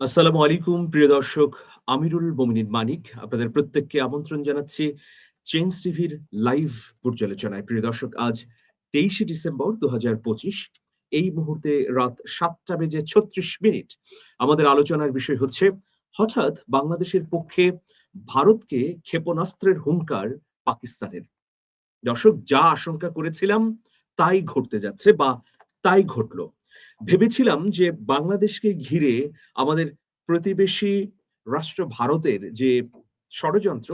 আসসালামু আলাইকুম, প্রিয় দর্শক, আমিরুল মোমিনিন মানিক, আপনাদের প্রত্যেককে আমন্ত্রণ জানাচ্ছি চেঞ্জ টিভির লাইভ পর্যালোচনায়। প্রিয় দর্শক, আজ তেইশে ডিসেম্বর দু হাজার পঁচিশ, এই মুহূর্তে রাত সাতটা বেজে ছত্রিশ মিনিট। আমাদের আলোচনার বিষয় হচ্ছে, হঠাৎ বাংলাদেশের পক্ষে ভারতকে ক্ষেপণাস্ত্রের হুঙ্কার পাকিস্তানের। দর্শক, যা আশঙ্কা করেছিলাম, তাই ঘটতে যাচ্ছে বা তাই ঘটলো। ভেবেছিলাম যে বাংলাদেশকে ঘিরে আমাদের প্রতিবেশী রাষ্ট্র ভারতের যে ষড়যন্ত্র,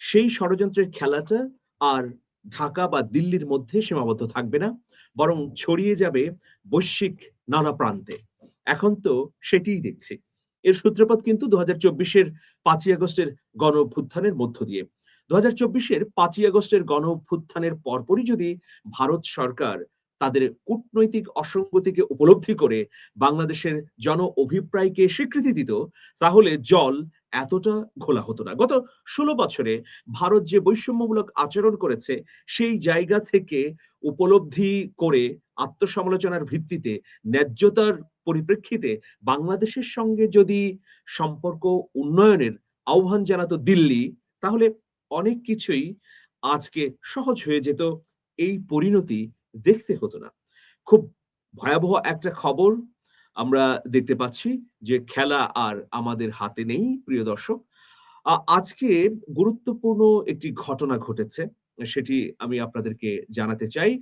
সেই ষড়যন্ত্রের খেলাটা আর ঢাকা বা দিল্লির মধ্যে সীমাবদ্ধ থাকবে না, বরং ছড়িয়ে যাবে বৈশ্বিক নানা প্রান্তে। এখন তো সেটিই দেখছি। এর সূত্রপাত কিন্তু দু হাজার চব্বিশের পাঁচই আগস্টের গণ অভ্যুত্থানের মধ্য দিয়ে। দু হাজার চব্বিশের পাঁচই আগস্টের গণ অভ্যুত্থানের পরপরই যদি ভারত সরকার তাদের কূটনৈতিক অসঙ্গতিকে উপলব্ধি করে বাংলাদেশের জন অভিপ্রায়কে স্বীকৃতি দিত, তাহলে জল এতটা ঘোলা হতো না। গত ষোলো বছরে ভারত যে বৈষম্যমূলক আচরণ করেছে, সেই জায়গা থেকে উপলব্ধি করে আত্মসমালোচনার ভিত্তিতে, ন্যায্যতার পরিপ্রেক্ষিতে বাংলাদেশের সঙ্গে যদি সম্পর্ক উন্নয়নের আহ্বান জানাতো দিল্লি, তাহলে অনেক কিছুই আজকে সহজ হয়ে যেত। এই পরিণতি দেখতে হতো না। খুব ভয়াবহ একটা খবর আমরা দেখতে পাচ্ছি যে খেলা আর আমাদের হাতে নেই, প্রিয় দর্শক। আজকে গুরুত্বপূর্ণ একটি ঘটনা ঘটেছে, সেটি আমি আপনাদেরকে জানাতে চাই।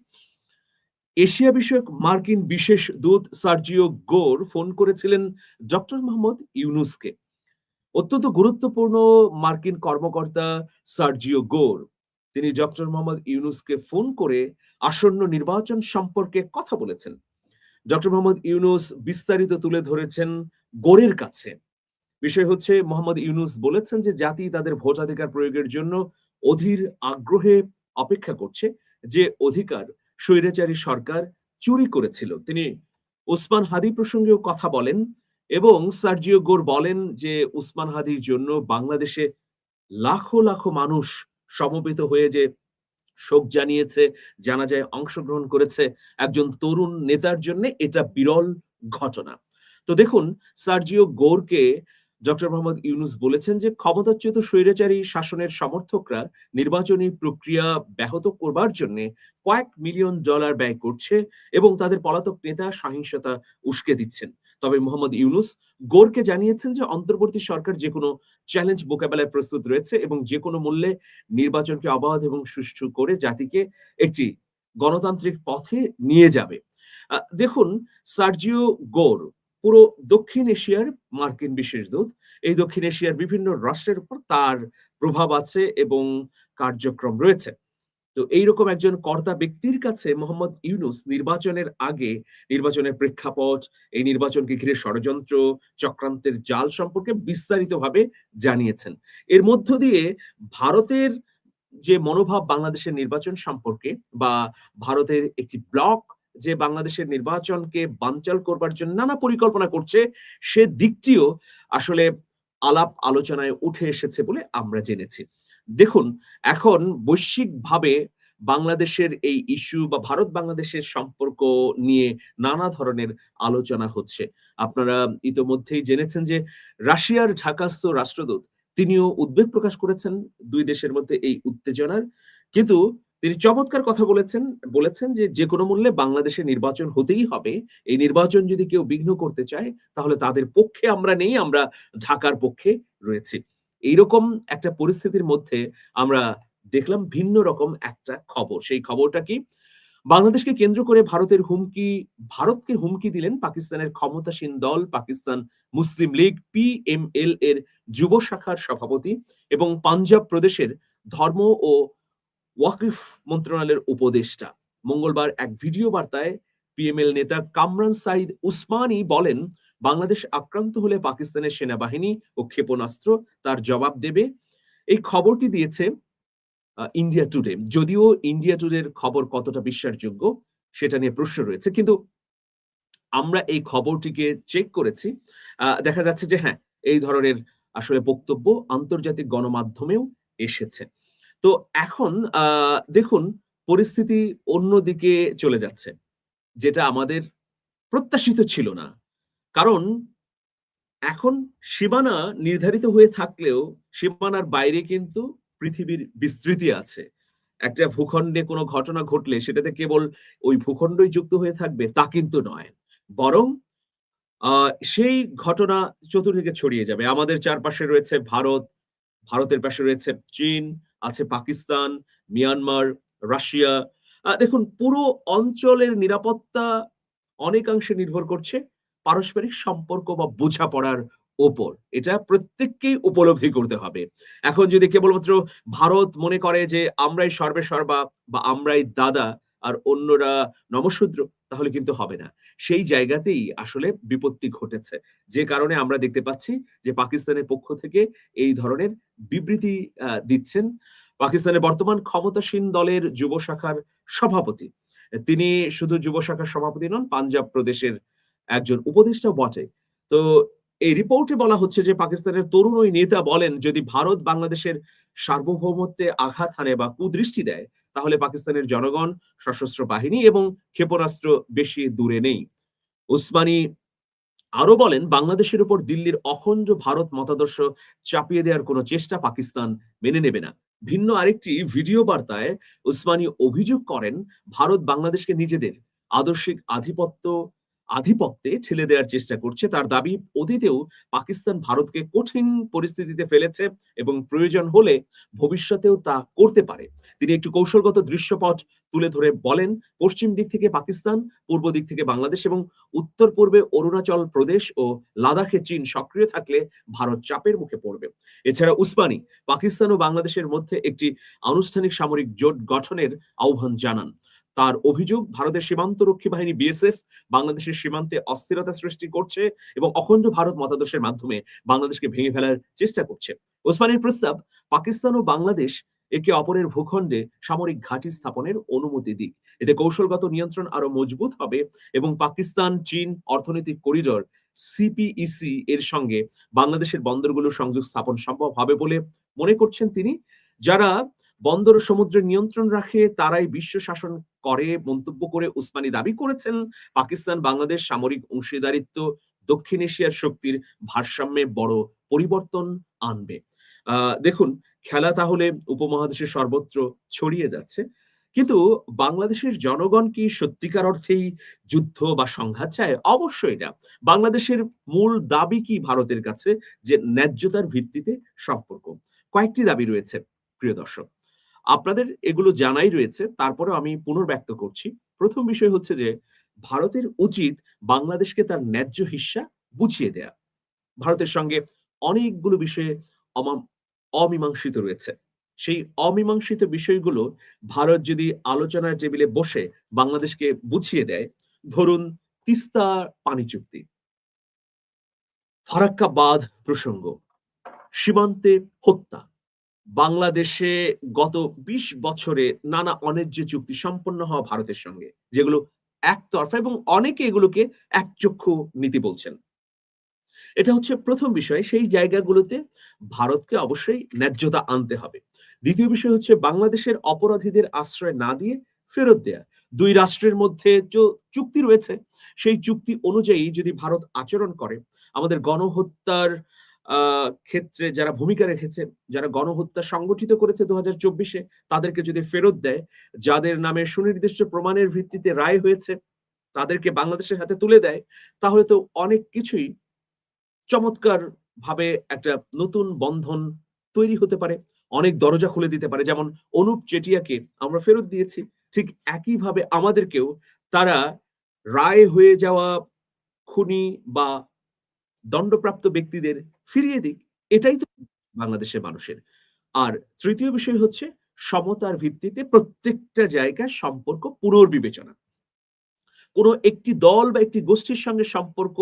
এশিয়া বিষয়ক মার্কিন বিশেষ দূত সার্জিও গোর ফোন করেছিলেন ডক্টর মোহাম্মদ ইউনুসকে। অত্যন্ত গুরুত্বপূর্ণ মার্কিন কর্মকর্তা সার্জিও গোর তিনি ডক্টর মোহাম্মদ ইউনুসকে ফোন করে আসন্ন নির্বাচন সম্পর্কে কথা বলেছেন। ডক্টর মোহাম্মদ ইউনুস বিস্তারিত তুলে ধরেছেন গোরের কাছে। বিষয় হচ্ছে, মোহাম্মদ ইউনুস বলেছেন যে জাতি তাদের ভোটাধিকার প্রয়োগের জন্য অধীর আগ্রহে অপেক্ষা করছে, যে অধিকার স্বৈরাচারী সরকার চুরি করেছিল। তিনি উসমান হাদি প্রসঙ্গেও কথা বলেন এবং সার্জিও গোর বলেন যে উসমান হাদির জন্য বাংলাদেশে লাখো লাখো মানুষ সমবেত হয়ে যে শোক জানিয়েছে, জানা যায় অংশগ্রহণ করেছে একজন তরুণ নেতার জন্য এটা বিরল ঘটনা। তো দেখুন, Sergio Gor doctor Mohammad Yunus বলেছেন যে ক্ষমতাচ্যুত স্বৈরাচারী শাসনের সমর্থকরা নির্বাচনী প্রক্রিয়া ব্যাহত করবার জন্য কয়েক মিলিয়ন ডলার ব্যয় করছে এবং তাদের পলাতক নেতা সহিংসতা উস্কে দিচ্ছেন। তবে মোহাম্মদ ইউনুস গোরকে জানিয়েছেন যে অন্তর্বর্তী সরকার যে কোনো চ্যালেঞ্জ মোকাবেলায় প্রস্তুত রয়েছে এবং যে কোনো মূল্যে নির্বাচনকে অবাধ এবং সুষ্ঠু করে জাতিকে একটি গণতান্ত্রিক পথে নিয়ে যাবে। দেখুন, সার্জিও গোর পুরো দক্ষিণ এশিয়ার মার্কিন বিশেষ দূত। এই দক্ষিণ এশিয়ার বিভিন্ন রাষ্ট্রের উপর তার প্রভাব আছে এবং কার্যক্রম রয়েছে। তো এইরকম একজন কর্তা ব্যক্তির কাছে মোহাম্মদ ইউনুস নির্বাচনের আগে নির্বাচনের প্রেক্ষাপট, এই নির্বাচনকে ঘিরে ষড়যন্ত্র, চক্রান্তের জাল সম্পর্কে বিস্তারিতভাবে জানিয়েছেন। এর মধ্য দিয়ে ভারতের যে মনোভাব বাংলাদেশের নির্বাচন সম্পর্কে বা ভারতের একটি ব্লক যে বাংলাদেশের নির্বাচনকে বানচাল করবার জন্য নানা পরিকল্পনা করছে, সে দিকটিও আসলে আলাপ আলোচনায় উঠে এসেছে বলে আমরা জেনেছি। দেখুন, এখন বৈশ্বিকভাবে বাংলাদেশের এই ইস্যু বা ভারত বাংলাদেশের সম্পর্ক নিয়ে নানা ধরনের আলোচনা হচ্ছে। আপনারা ইতোমধ্যেই জেনেছেন যে রাশিয়ার ঢাকাস্থ রাষ্ট্রদূত, তিনিও উদ্বেগ প্রকাশ করেছেন দুই দেশের মধ্যে এই উত্তেজনার। কিন্তু তিনি চমৎকার কথা বলেছেন বলেছেন যে যে কোনো মূল্যে বাংলাদেশের নির্বাচন হতেই হবে। এই নির্বাচন যদি কেউ বিঘ্ন করতে চায়, তাহলে তাদের পক্ষে আমরা নেই, আমরা ঢাকার পক্ষে রয়েছি। এইরকম একটা পরিস্থিতির মধ্যে আমরা দেখলাম ভিন্ন রকম একটা খবর। সেই খবরটা কি? বাংলাদেশকে কেন্দ্র করে ভারতের হুমকি, ভারতকে হুমকি দিলেন পাকিস্তানের ক্ষমতাসীন দল, পাকিস্তান মুসলিম লীগ পিএমএল এর যুব শাখার সভাপতি এবং পাঞ্জাব প্রদেশের ধর্ম ও ওয়াকিফ মন্ত্রণালয়ের উপদেষ্টা। মঙ্গলবার এক ভিডিও বার্তায় পিএমএল নেতা কামরান সাইদ উসমানী বলেন বাংলাদেশ আক্রান্ত হলে পাকিস্তানের সেনাবাহিনী ও ক্ষেপণাস্ত্র তার জবাব দেবে। এই খবরটি দিয়েছে ইন্ডিয়া টুডে যদিও ইন্ডিয়া টুডের খবর কতটা বিশ্বাসযোগ্য সেটা নিয়ে প্রশ্ন রয়েছে, কিন্তু আমরা এই খবরটিকে চেক করেছি। দেখা যাচ্ছে যে হ্যাঁ এই ধরনের আসলে বক্তব্য আন্তর্জাতিক গণমাধ্যমেও এসেছে। তো এখন দেখুন, পরিস্থিতি অন্যদিকে চলে যাচ্ছে, যেটা আমাদের প্রত্যাশিত ছিল না। কারণ এখন সীমানা নির্ধারিত হয়ে থাকলেও সীমানার বাইরে কিন্তু পৃথিবীর বিস্তৃতি আছে। একটা ভূখণ্ডে কোনো ঘটনা ঘটলে সেটাতে কেবল ওই ভূখণ্ডই যুক্ত হয়ে থাকবে তা কিন্তু নয়। বরং সেই ঘটনা চতুর্দিকে ছড়িয়ে যাবে। আমাদের চারপাশে রয়েছে ভারত, ভারতের পাশে রয়েছে চীন, আছে পাকিস্তান, মিয়ানমার, রাশিয়া। দেখুন পুরো অঞ্চলের নিরাপত্তা অনেকাংশে নির্ভর করছে পারস্পরিক সম্পর্ক বা বোঝাপড়ার ওপর। এটা প্রত্যেককেই উপলব্ধি করতে হবে। এখন যদি কেবলমাত্র ভারত মনে করে যে আমরাই সর্বে-সর্বা বা আমরাই দাদা আর অন্যরা নমঃশূদ্র তাহলে কিন্তু হবে না। সেই জায়গাতেই আসলে বিপত্তি ঘটেছে। যে কারণে আমরা দেখতে পাচ্ছি যে পাকিস্তানের পক্ষ থেকে এই ধরনের বিবৃতি দিচ্ছেন পাকিস্তানের বর্তমান ক্ষমতাসীন দলের যুব শাখার সভাপতি। তিনি শুধু যুব শাখার সভাপতি নন, পাঞ্জাব প্রদেশের একজন উপদেষ্টা বটে। তো এই রিপোর্টে বলা হচ্ছে যে পাকিস্তানের তরুণ ওই নেতা বলেন যদি ভারত বাংলাদেশের সার্বভৌমত্বে আঘাত হানে বা কুদৃষ্টি দেয় তাহলে পাকিস্তানের জনগণ, সশস্ত্র বাহিনী এবং ক্ষেপণাস্ত্র বেশি দূরে নেই। উসমানী আরও বলেন বাংলাদেশের উপর দিল্লির অখণ্ড ভারত মতাদর্শ চাপিয়ে দেওয়ার কোনো চেষ্টা পাকিস্তান মেনে নেবে না। ভিন্ন আরেকটি ভিডিও বার্তায় উসমানী অভিযোগ করেন ভারত বাংলাদেশকে নিজেদের আদর্শিক আধিপত্য আধিপত্যে ঠেলে দেওয়ার চেষ্টা করছে। তার দাবি অতীতেও পাকিস্তান ভারতকে কঠিন পরিস্থিতিতে ফেলেছে এবং প্রয়োজন হলে ভবিষ্যতেও তা করতে পারে। তিনি একটু কৌশলগত দৃশ্যপট তুলে ধরে বলেন, পশ্চিম দিক থেকে পাকিস্তান, পূর্ব দিক থেকে বাংলাদেশ এবং উত্তর-পূর্বে অরুণাচল প্রদেশ ও লাদাখে চীন সক্রিয় থাকলে ভারত চাপের মুখে পড়বে। এছাড়া উসমানি পাকিস্তান ও বাংলাদেশের মধ্যে একটি আনুষ্ঠানিক সামরিক জোট গঠনের আহ্বান জানান। তার অভিযোগ ভারতের সীমান্তরক্ষী বাহিনী বিএসএফ বাংলাদেশের সীমান্তে অস্থিরতা সৃষ্টি করছে এবং অখণ্ড ভারত মতাদর্শের মাধ্যমে বাংলাদেশকে ভেঙে ফেলার চেষ্টা করছে। ওসমানীর প্রস্তাব পাকিস্তান ও বাংলাদেশ একে অপরের ভূখণ্ডে সামরিক ঘাঁটি স্থাপনের অনুমতি দিক। এতে কৌশলগত নিয়ন্ত্রণ আরও মজবুত হবে এবং পাকিস্তান, চীন অর্থনৈতিক করিডোর সিপিইসি এর সঙ্গে বাংলাদেশের বন্দরগুলো সংযোগ স্থাপন সম্ভব হবে বলে মনে করছেন তিনি। যারা বন্দর ও সমুদ্রের নিয়ন্ত্রণ রাখে তারাই বিশ্ব শাসন করে মন্তব্য করে উসমানী দাবি করেছেন পাকিস্তান, বাংলাদেশ সামরিক অংশীদারিত্ব, দক্ষিণ এশিয়ার শক্তির ভারসাম্যে বড় পরিবর্তন আনবে। দেখুন, খেলা তাহলে উপমহাদেশের সর্বত্র ছড়িয়ে যাচ্ছে। কিন্তু বাংলাদেশের জনগণ কি সত্যিকার অর্থেই যুদ্ধ বা সংঘাত চায়? অবশ্যই না। বাংলাদেশের মূল দাবি কি ভারতের কাছে? যে ন্যায্যতার ভিত্তিতে সম্পর্ক। কয়েকটি দাবি রয়েছে, প্রিয় দর্শক। আপনাদের এগুলো জানাই রয়েছে। তারপরেও আমি পুনর্ব্যক্ত করছি। প্রথম বিষয় হচ্ছে যে ভারতের উচিত বাংলাদেশকে তার ন্যায্য হিস্যা বুঝিয়ে দেয়া। ভারতের সঙ্গে অনেকগুলো বিষয়ে অমা অমীমাংসিত রয়েছে। সেই অমীমাংসিত বিষয়গুলো ভারত যদি আলোচনার টেবিলে বসে বাংলাদেশকে বুঝিয়ে দেয়, ধরুন তিস্তা পানি চুক্তি। ফারাক্কা বাঁধ প্রসঙ্গ, সীমান্তে হত্যা, বাংলাদেশে গত ২০ বছরে নানা অন্যায্য চুক্তি সম্পন্ন হওয়া ভারতের সঙ্গে, যেগুলো একতরফা এবং অনেকে এগুলোকে একচক্ষু নীতি বলছেন। এটা হচ্ছে ১ম বিষয়। সেই জায়গাগুলোতে ভারতকে অবশ্যই ন্যায্যতা আনতে হবে। দ্বিতীয় বিষয় হচ্ছে বাংলাদেশের অপরাধীদের আশ্রয় না দিয়ে ফেরত দেয়া। দুই রাষ্ট্রের মধ্যে চো চুক্তি রয়েছে। সেই চুক্তি অনুযায়ী যদি ভারত আচরণ করে, আমাদের গণহত্যার ক্ষেত্রে যারা ভূমিকা রেখেছে, যারা গণহত্যা সংগঠিত করেছে ২০২৪ এ তাদেরকে যদি ফেরত দেয়, যাদের নামে সুনির্দিষ্ট প্রমাণের ভিত্তিতে রায় হয়েছে, তাদেরকে বাংলাদেশের হাতে তুলে দেয়, তাহলে তো অনেক কিছুই চমৎকারভাবে একটা নতুন বন্ধন তৈরি হতে পারে। অনেক দরজা খুলে দিতে পারে। যেমন অনুপ চেটিয়াকে আমরা ফেরত দিয়েছি। ঠিক একইভাবে আমাদেরকেও তারা রায় হয়ে যাওয়া খুনি বা দণ্ডপ্রাপ্ত ব্যক্তিদের ফিরিয়ে দিক। এটাই তো বাংলাদেশের মানুষের। আর তৃতীয় বিষয় হচ্ছে, সমতার ভিত্তিতে প্রত্যেকটা জায়গার সম্পর্ক পুনর্বিবেচনা। কোন একটি দল বা একটি গোষ্ঠীর সঙ্গে সম্পর্ক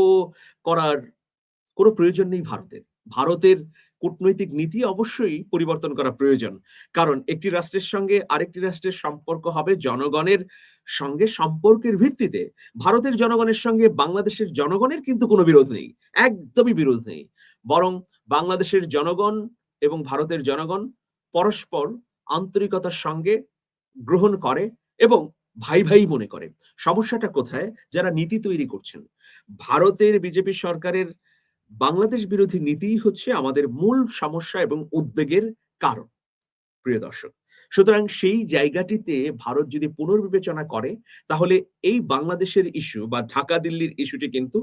করার কোনো প্রয়োজন নেই ভারতের। ভারতের কূটনৈতিক নীতি অবশ্যই পরিবর্তন করা প্রয়োজন। কারণ একটি রাষ্ট্রের সঙ্গে আরেকটি রাষ্ট্রের সম্পর্ক হবে জনগণের সঙ্গে সম্পর্কের ভিত্তিতে। ভারতের জনগণের সঙ্গে বাংলাদেশের জনগণের কিন্তু কোনো বিরোধ নেই। একদমই বিরোধ নেই। বরং বাংলাদেশের জনগণ এবং ভারতের জনগণ পরস্পর আন্তরিকতার সঙ্গে গ্রহণ করে এবং ভাই, ভাই মনে করে। সমস্যাটা কোথায়? যারা নীতি তৈরি করছেন। ভারতের বিজেপি সরকারের বাংলাদেশ বিরোধী নীতিই হচ্ছে আমাদের মূল সমস্যা এবং উদ্বেগের কারণ, প্রিয় দর্শক। সুতরাং সেই জায়গাটিতে ভারত যদি পুনর্বিবেচনা করে, তাহলে এই বাংলাদেশের ইস্যু বা ঢাকা দিল্লির ইস্যুটি কিন্তু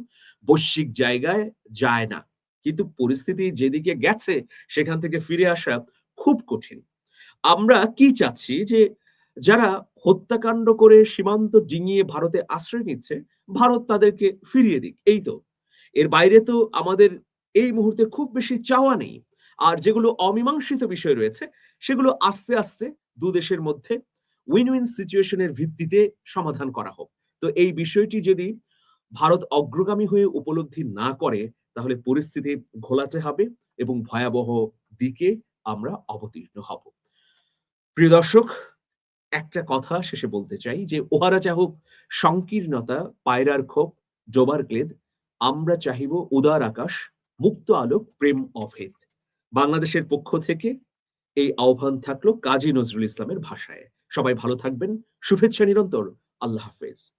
বৈশ্বিক জায়গায় যায় না। কিন্তু পরিস্থিতি যেদিকে গেছে, সেখান থেকে ফিরে আসা খুব কঠিন। আমরা কি চাচ্ছি যে যারা হত্যাকাণ্ড করে সীমান্ত ডিঙিয়ে ভারতে আশ্রয় নিচ্ছে, ভারত তাদেরকে ফিরিয়ে দিক, এই তো। এর বাইরে তো আমাদের এই মুহূর্তে খুব বেশি চাওয়া নেই। আর যেগুলো অমীমাংসিত বিষয় রয়েছে, সেগুলো আস্তে আস্তে দু দেশের মধ্যে উইন উইন সিচুয়েশনের ভিত্তিতে সমাধান করা হোক। তো এই বিষয়টি যদি ভারত অগ্রগামী হয়ে উপলব্ধি না করে, তাহলে পরিস্থিতি ঘোলাটে হবে এবং ভয়াবহ দিকে আমরা অবতীর্ণ হব। প্রিয় দর্শক, একটা কথা শেষে বলতে চাই যে, ওহারা চাহুক, সংকীর্ণতা, পায়রার ক্ষোভ ডোবার ক্লেদ আমরা চাহিব উদার আকাশ, মুক্ত আলোক, প্রেম অভেদ। বাংলাদেশের পক্ষ থেকে এই আহ্বান থাকল কাজী নজরুল ইসলামের ভাষায়। সবাই ভালো থাকবেন, শুভেচ্ছা নিরন্তর, আল্লাহ হাফেজ।